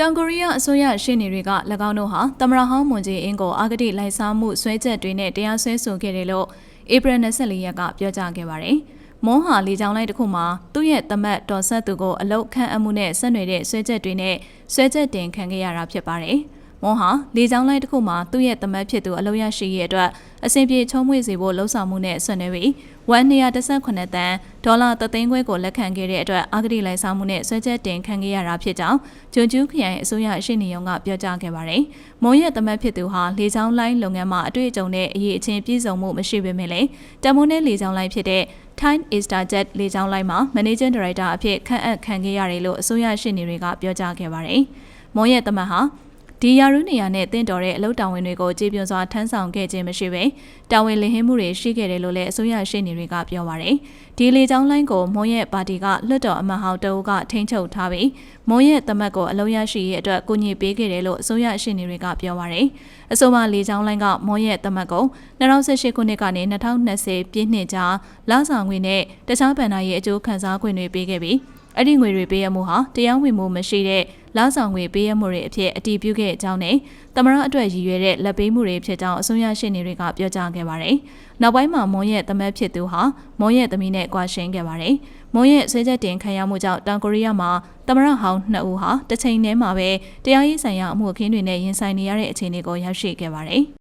တောင်ကိုရီးယားအစိုးရရှေ့နေတွေက၎င်းတို့ဟာသမရဟောင်းမွန်ဂျေအင်းကိုအာဂတိလိုက်စားမှုဆွဲချက်တွေနဲ့တရားစွဲဆိုခဲ့တယ်လို့ဧပြီ24ရက်ကပြောကြားခဲ့ပါတယ်။မွန်ဟာလေကြောင်းလိုက်တစ်ခုမှာသူ့ရဲ့တမတ်တော်ဆက်သူကိုအလုတ်ခန့်အမှုနဲ့ဆက်နွယ်တဲ့ဆွဲချက်တွေနဲ့ဆွဲချက်တင်ခံခဲ့ရတာဖြစ်ပါတယ်။ မွန်ဟာလေကြောင်းလိုင်းတစ်ခုမှာသူ့ရဲ့တမတ်ဖြစ်သူအလုံးရရှိရဲ့အတွက်အစဉ်ပြေချုံးမွေစေဖို့လှုံ့ဆော်မှုနဲ့ဆွနေပြီး118တန်ဒေါ်လာ3သိန်းခွဲကိုလက်ခံခဲ့တဲ့အတွက်အာဂတိလိုက်စားမှုနဲ့ဆွဲချက်တင်ခံခဲ့ရတာဖြစ်ကြောင်းဂျွန်ကျူးခရိုင်အစိုးရရှေ့နေရုံးကပြောကြားခဲ့ပါတယ်။မွန်ရဲ့တမတ်ဖြစ်သူဟာလေကြောင်းလိုင်းလုပ်ငန်းမှာအတွေ့အကြုံနဲ့အရေးအချင်းပြည့်စုံမှုမရှိပေမဲ့လည်းတမွန်းနဲ့လေကြောင်းလိုင်းဖြစ်တဲ့ Time Easterjet လေကြောင်းလိုင်းမှာ Managing Director အဖြစ်ခန့်အပ်ခံခဲ့ရတယ်လို့အစိုးရရှေ့နေတွေကပြောကြားခဲ့ပါတယ်။မွန်ရဲ့တမတ်ဟာ ဒီယာရုနေရာနဲ့တင့်တော်တဲ့အလုပ်တာဝန်တွေကိုကြည်ပြွန်စွာထမ်းဆောင်ခဲ့ခြင်းမရှိပဲတာဝန်လင်ဟင်းမှုတွေရှိခဲ့တယ်လို့လည်းအစိုးရရှေ့နေတွေကပြောပါရယ်ဒီလေကြောင်းလိုင်းကိုမွန်ရဲ့ပါတီကလွှတ်တော်အမတ်ဟောင်းတအုပ်ကထိန်းချုပ်ထားပြီးမွန်ရဲ့တမတ်ကိုအလုံးရရှိရေးအတွက်ကူညီပေးခဲ့တယ်လို့အစိုးရရှေ့နေတွေကပြောပါရယ်အဆိုပါလေကြောင်းလိုင်းကမွန်ရဲ့တမတ်ကို2018ခုနှစ်ကနေ2020ပြည့်နှစ်ကြားလဆောင်ငွေနဲ့တခြားဗန်နာရေးအကျိုးခံစား권တွေပေးခဲ့ပြီး အဲ့ဒီငွေတွေပေးရမှုဟာတရားဝင်မှုမရှိတဲ့လဆောင်ငွေပေးရမှုတွေအဖြစ်အတည်ပြုခဲ့ကြောင်းနဲ့သမရအတွက်ရည်ရွယ်တဲ့လက်ပေးမှုတွေဖြစ်ကြောင်းအစိုးရရှင်းနေတွေကပြောကြားခဲ့ပါတယ်။နောက်ပိုင်းမှာမွန်ရဲ့သမက်ဖြစ်သူဟာမွန်ရဲ့သမီးနဲ့ကွာရှင်းခဲ့ပါတယ်။မွန်ရဲ့ဆွေးချက်တင်ခံရမှုကြောင့်တောင်ကိုရီးယားမှာသမရဟောင်းနှစ်ဦးဟာတစ်ချိန်တည်းမှာပဲတရားရေးဆိုင်ရာအမှုအခင်းတွေနဲ့ရင်ဆိုင်နေရတဲ့အခြေအနေကိုရောက်ရှိခဲ့ပါတယ်။